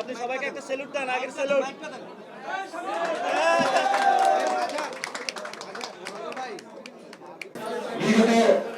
আপনি সবাইকে একটা স্যালুট দেন আগের স্যালুট বিগত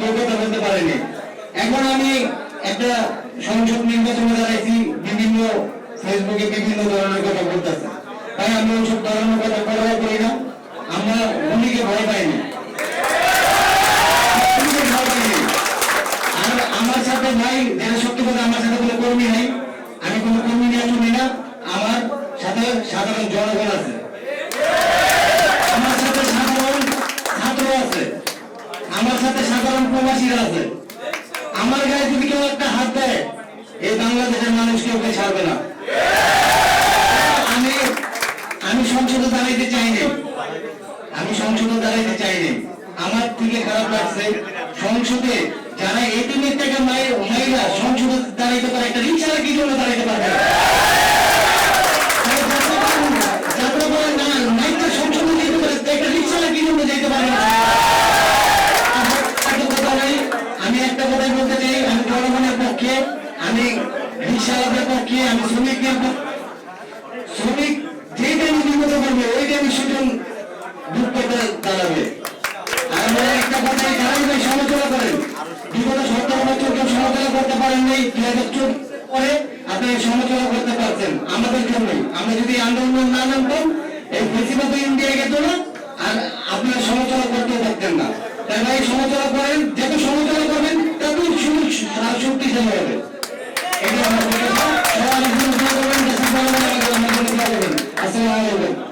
কেউ পারেনি। এখন আমি একটা সংসদ নির্বাচনে দাঁড়াইছি, বিভিন্ন ফেসবুকে বিভিন্ন ধরনের কথা বলতেছে। তাই আমি ওইসব ধরনের কথা করি না। আমরা ভয়। আমার সাথে ভাই যারা সত্যি কথা আমার সাথে কোনো কর্মী নাই, আমি কোনো কর্মী নিয়ে না। আমার সাথে সাধারণ জনগণ আছে আমার সাথে সাধারণ ছাত্র আছে আমার সাথে সাধারণ প্রবাসীরা আছে। আমার গায়ে যদি কেউ একটা হাত দেয় এই বাংলাদেশের মানুষ কেউ ছাড়বে না? আমি আমি সংসদে দাঁড়াইতে চাইনি আমি সংসদে দাঁড়াইতে চাইনি আমার থেকে খারাপ লাগছে, সংসদে যারা এটিএমের থেকে মায়ের, মায়েরা সংসদে দাঁড়াইতে পারে, একটা রিক্সা কি জন্য দাঁড়াইতে পারবে কথাই বলতে চাই আমি জনগণের পক্ষে, আমি রিক্সাওয়ালাদের পক্ষে, আমি শ্রমিকদের শ্রমিক যেই টাইমে বিপদে পড়বে ওই টাইমে সুযোগ দুঃখটা দাঁড়াবে। সমালোচনা করতে আপনি সমালোচনা করতে পারতেন আমাদের আমরা যদি আন্দোলন না এই ইন্ডিয়া গেত না, আর করতে পারতেন না। তাই সমালোচনা করেন যেহেতু সমালোচনা করবেন কিন্তু তার শক্তিশালী হবে এটা আমার কথা সবাই করবেন